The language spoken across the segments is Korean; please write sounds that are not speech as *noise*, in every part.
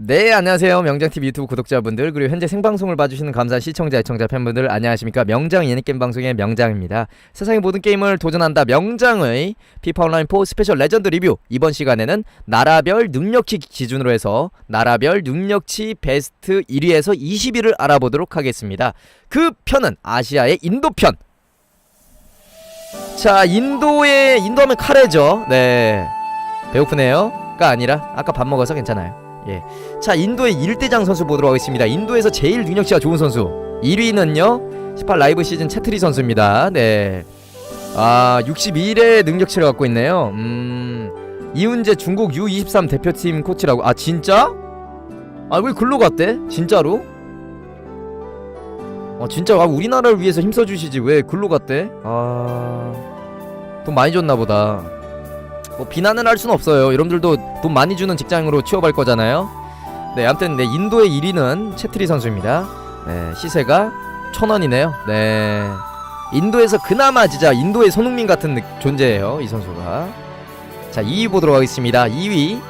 네 안녕하세요. 명장TV 유튜브 구독자분들 그리고 현재 생방송을 봐주시는 감사한 시청자 애청자 팬분들 안녕하십니까? 명장 예능게임 방송의 명장입니다. 세상의 모든 게임을 도전한다. 명장의 피파 온라인 4 스페셜 레전드 리뷰. 이번 시간에는 나라별 능력치 기준으로 해서 나라별 능력치 베스트 1위에서 20위를 알아보도록 하겠습니다. 그 편은 아시아의 인도 편. 자, 인도의 인도하면 카레죠. 네. 배고프네요.가 아니라 아까 밥 먹어서 괜찮아요. 예. 자, 인도의 일대장 선수 보도록 하겠습니다. 인도에서 제일 능력치가 좋은 선수. 1위는요. 18 라이브 시즌 채트리 선수입니다. 네. 아, 61의 능력치를 갖고 있네요. 음. 이훈재 중국 U23 대표팀 코치라고. 아, 진짜? 아, 왜 글로 갔대? 진짜로? 어 진짜 아, 우리나라를 위해서 힘써 주시지 왜 글로 갔대? 아 돈 많이 줬나 보다. 뭐 비난은 할 수는 없어요. 여러분들도 돈 많이 주는 직장으로 취업할 거잖아요. 네, 아무튼 네 인도의 1위는 채트리 선수입니다. 네, 시세가 천 원이네요. 네, 인도에서 그나마 진짜 인도의 손흥민 같은 느- 존재예요. 이 선수가. 자, 2위 보도록 하겠습니다. 2위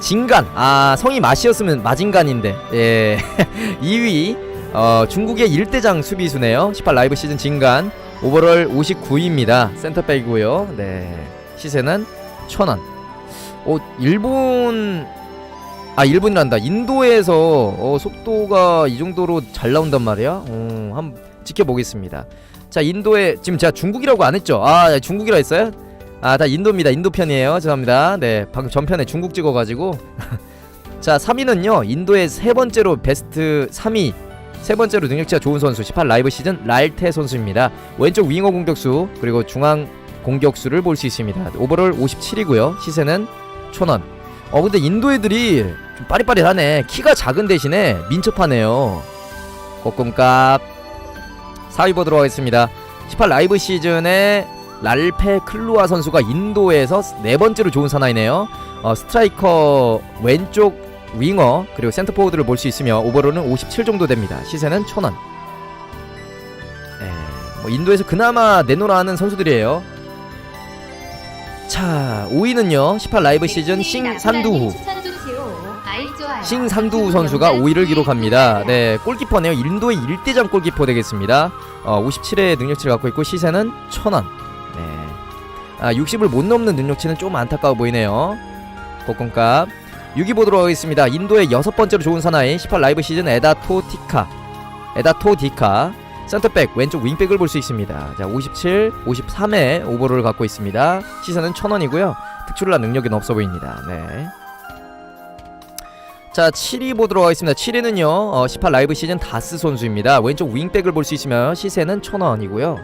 진간. 아 성이 마시였으면 마진간인데. 예, *laughs* 2위 어, 중국의 일대장 수비수네요. 18 라이브 시즌 진간 오버롤 59위입니다. 센터백이고요. 네. 시세는 1,000원. 어, 일본 아, 일본이란다. 인도에서 어, 속도가 이 정도로 잘 나온단 말이야. 어, 한번 지켜보겠습니다. 자, 인도에 지금 제가 중국이라고 안 했죠? 아, 중국이라 했어요? 아, 다 인도입니다. 인도 편이에요. 죄송합니다. 네, 방금 전편에 중국 찍어가지고. *laughs* 자, 3위는요. 인도의 세 번째로 베스트 3위 세 번째로 능력치가 좋은 선수 18 라이브 시즌 랄테 선수입니다. 왼쪽 윙어 공격수 그리고 중앙 공격수를 볼 수 있습니다. 오버롤 57이고요. 시세는 1,000원. 어 근데 인도 애들이 좀 빠릿빠릿하네. 키가 작은 대신에 민첩하네요. 꺾음값 4위 보도록 하겠습니다. 18 라이브 시즌에 랄페 클루아 선수가 인도에서 네 번째로 좋은 사나이네요. 어, 스트라이커 왼쪽 윙어 그리고 센터 포워드를 볼 수 있으며 오버롤은 57 정도 됩니다. 시세는 1,000원. 네, 뭐 인도에서 그나마 하는 선수들이에요. 자, 5위는요. 18 라이브 시즌 싱 산두후. 싱 산두후 선수가 5위를 기록합니다. 네, 골키퍼네요. 인도의 1대장 골키퍼 되겠습니다. 어, 57의 능력치를 갖고 있고 시세는 1,000원. 네. 아, 60을 못 넘는 능력치는 좀 안타까워 보이네요. 복권값 6위 보도록 하겠습니다. 인도의 여섯 번째로 좋은 사나이 18 라이브 시즌 에다토 티카 에다토 디카 센터백 왼쪽 윙백을 볼 수 있습니다. 자, 57, 53의 오버를 갖고 있습니다. 시세는 1,000원이고요. 특출난 능력은 없어 보입니다. 네. 자, 7위 보도록 하겠습니다. 7위는요. 어, 18 라이브 시즌 다스 선수입니다. 왼쪽 윙백을 볼 수 있으며 시세는 1,000원이고요.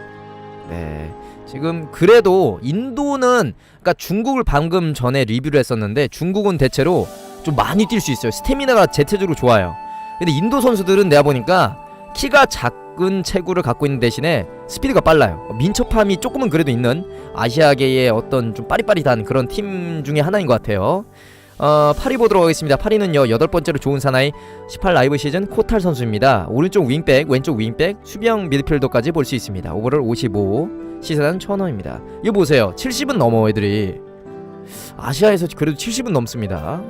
네. 지금 그래도 인도는 그러니까 중국을 방금 전에 리뷰를 했었는데 중국은 대체로 좀 많이 뛸 수 있어요. 스태미나가 대체적으로 좋아요. 근데 인도 선수들은 내가 보니까 키가 작은 체구를 갖고 있는 대신에 스피드가 빨라요. 민첩함이 조금은 그래도 있는 아시아계의 어떤 좀 빠릿빠릿한 그런 팀 중에 하나인 것 같아요. 어, 파리 보도록 하겠습니다. 파리는요, 여덟 번째로 좋은 사나이 18 라이브 시즌 코탈 선수입니다. 오른쪽 윙백, 왼쪽 윙백, 수비형 미드필더까지 볼 수 있습니다. 오버를 55, 시세는 1000원입니다. 이거 보세요. 70은 넘어 애들이. 아시아에서 그래도 70은 넘습니다.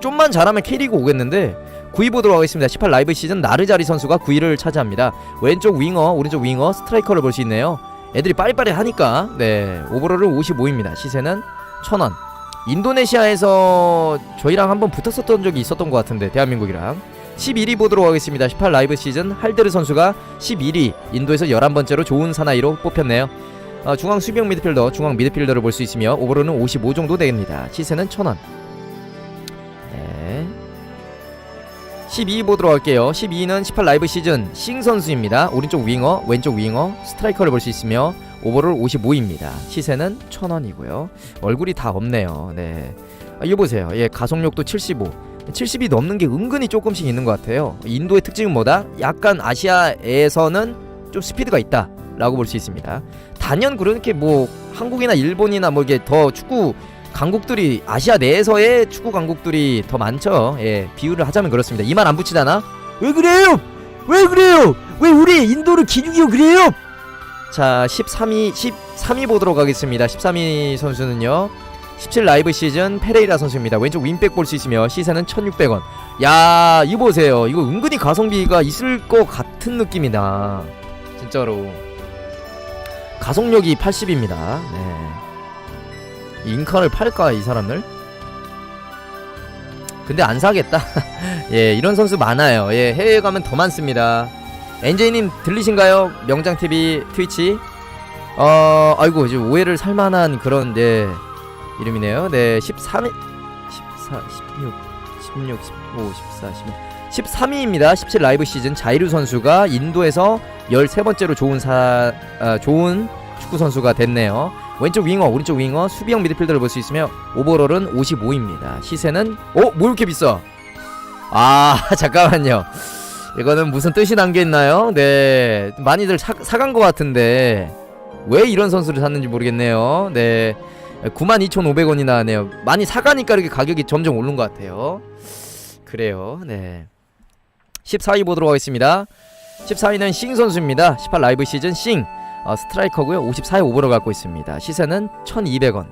좀만 잘하면 K리그 오겠는데 9위 보도록 하겠습니다. 18 라이브 시즌 나르자리 선수가 9위를 차지합니다. 왼쪽 윙어, 오른쪽 윙어, 스트라이커를 볼 수 있네요. 애들이 빠릿빠릿 하니까 네 오버롤은 55입니다. 시세는 1000원. 인도네시아에서 저희랑 한번 붙었었던 적이 있었던 것 같은데 대한민국이랑 11위 보도록 하겠습니다. 18 라이브 시즌 할데르 선수가 11위 인도에서 11번째로 좋은 사나이로 뽑혔네요. 어, 중앙 수비형 미드필더, 중앙 미드필더를 볼 수 있으며 오버로는 55 정도 됩니다. 시세는 1000원. 12위 보도록 할게요. 12위는 18 라이브 시즌 싱 선수입니다. 오른쪽 윙어, 왼쪽 윙어, 스트라이커를 볼 수 있으며 오버롤 55입니다. 시세는 1000원이고요. 얼굴이 다 없네요. 네. 아, 이거 보세요. 예, 가속력도 75. 70이 넘는 게 은근히 조금씩 있는 것 같아요. 인도의 특징은 뭐다? 약간 아시아에서는 좀 스피드가 있다. 라고 볼 수 있습니다. 단연 그렇게 뭐 한국이나 일본이나 뭐 이게 더 축구 강국들이 아시아 내에서의 축구 강국들이 더 많죠. 예, 비유를 하자면 그렇습니다. 이 말 안 붙이다나? 왜 그래요? 왜 그래요? 왜 우리 인도를 기죽이고 그래요? 자, 13위 13위 보도록 하겠습니다. 13위 선수는요. 17 라이브 시즌 페레이라 선수입니다. 왼쪽 윙백 볼 수 있으며 시세는 1,600원. 야, 이 보세요. 이거 은근히 가성비가 있을 것 같은 느낌이다. 진짜로. 가속력이 80입니다. 네. 이 인카를 팔까 이 사람들? 근데 안 사겠다. *laughs* 예, 이런 선수 많아요. 예, 해외에 가면 더 많습니다. 엔제이님 들리신가요? 명장 TV 트위치. 어, 아이고 지금 오해를 살만한 그런 네 이름이네요. 네, 13위, 14, 16, 16, 15, 14, 16. 13위입니다. 17 라이브 시즌 자이루 선수가 인도에서 13번째로 좋은 사 아, 좋은 축구 선수가 됐네요. 왼쪽 윙어, 오른쪽 윙어, 수비형 미드필더를 볼 수 있으며 오버롤은 55입니다. 시세는 어, 뭐 이렇게 비싸? 아, *laughs* 잠깐만요. 이거는 무슨 뜻이 담겨 있나요? 네, 많이들 사, 사간 것 같은데 왜 이런 선수를 샀는지 모르겠네요. 네, 92,500원이나 하네요. 많이 사가니까 이렇게 가격이 점점 오른 것 같아요. 그래요. 네. 14위 보도록 하겠습니다. 14위는 싱 선수입니다. 18 라이브 시즌 싱 어, 스트라이커고요. 54의 오버를 갖고 있습니다. 시세는 1,200원.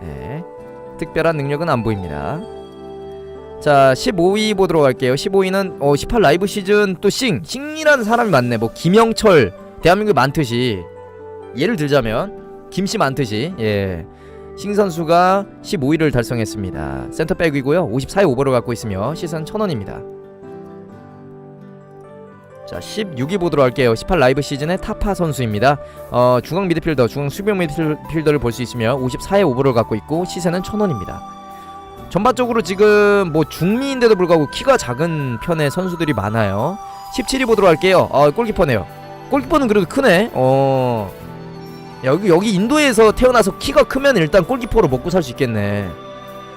네. 특별한 능력은 안 보입니다. 자, 15위 보도록 할게요. 15위는 어, 18 라이브 시즌 또 싱, 싱이라는 사람이 많네. 뭐 김영철, 대한민국에 많듯이 예를 들자면 김씨 많듯이 예. 싱 선수가 15위를 달성했습니다. 센터백이고요. 54의 오버를 갖고 있으며 시선 1,000원입니다. 자, 16위 보도록 할게요. 18 라이브 시즌의 타파 선수입니다. 어, 중앙 미드필더, 중앙 수비형 미드필더를 볼 수 있으며 54의 오버를 갖고 있고 시세는 1,000원입니다. 전반적으로 지금 뭐 중미인데도 불구하고 키가 작은 편의 선수들이 많아요. 17위 보도록 할게요. 어, 골키퍼네요. 골키퍼는 그래도 크네. 어. 여기 여기 인도에서 태어나서 키가 크면 일단 골키퍼로 먹고 살 수 있겠네.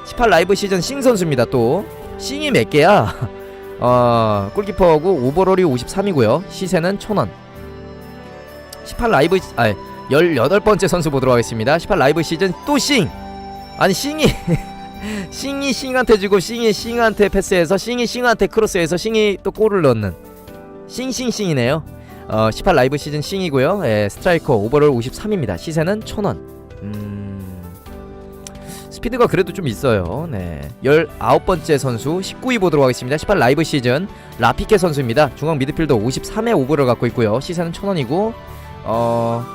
18 라이브 시즌 싱 선수입니다. 또 싱이 몇 개야? 어, 골키퍼하고 오버롤이 53이고요. 시세는 1,000원. 18 라이브 시- 아 18번째 선수 보도록 하겠습니다. 18 라이브 시즌 또 싱. 아니 싱이 *laughs* 싱이 싱한테 주고 싱이 싱한테 패스해서 싱이 싱한테 크로스해서 싱이 또 골을 넣는 싱싱싱이네요. 어, 18 라이브 시즌 싱이고요. 예, 스트라이커 오버롤 53입니다. 시세는 1,000원. 음. 스피드가 그래도 좀 있어요. 네. 19번째 선수 19위 보도록 하겠습니다. 18 라이브 시즌 라피케 선수입니다. 중앙 미드필더 53의 오버를 갖고 있고요. 시세는 1,000원이고 어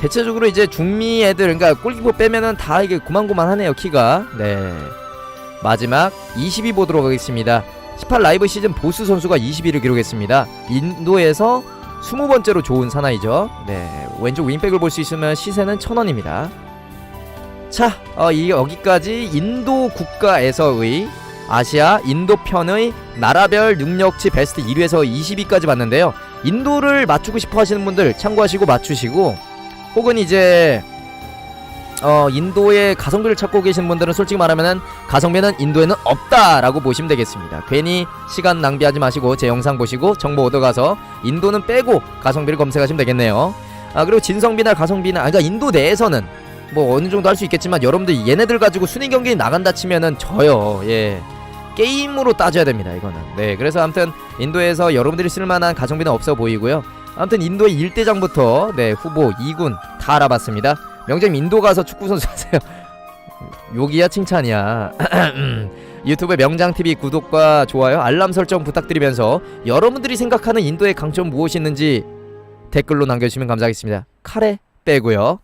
대체적으로 이제 중미 애들 그러니까 골키퍼 빼면은 다 이게 고만고만하네요 키가 네 마지막 20위 보도록 하겠습니다 18 라이브 시즌 보스 선수가 20위를 기록했습니다 인도에서 20번째로 좋은 사나이죠 네 왼쪽 윙백을 볼 수 있으면 시세는 1000원입니다 자 어, 이 여기까지 인도 국가에서의 아시아 인도 편의 나라별 능력치 베스트 1위에서 20위까지 봤는데요 인도를 맞추고 싶어 하시는 분들 참고하시고 맞추시고 혹은 이제 어 인도의 가성비를 찾고 계신 분들은 솔직히 말하면은 가성비는 인도에는 없다라고 보시면 되겠습니다. 괜히 시간 낭비하지 마시고 제 영상 보시고 정보 얻어가서 인도는 빼고 가성비를 검색하시면 되겠네요. 아 그리고 진성비나 가성비나 아, 그러니까 인도 내에서는 뭐 어느 정도 할 수 있겠지만 여러분들 얘네들 가지고 순위 경기 나간다 치면은 져요. 예. 게임으로 따져야 됩니다. 이거는. 네. 그래서 아무튼 인도에서 여러분들이 쓸만한 가성비는 없어 보이고요. 아무튼 인도의 1대장부터 네 후보 2군 다 알아봤습니다. 명재님 인도 가서 축구 선수 하세요. *laughs* 욕이야 칭찬이야. *clears throat* 유튜브 명장TV 구독과 좋아요 알람 설정 부탁드리면서 여러분들이 생각하는 인도의 강점 무엇이 있는지 댓글로 남겨주시면 감사하겠습니다. 카레 빼고요.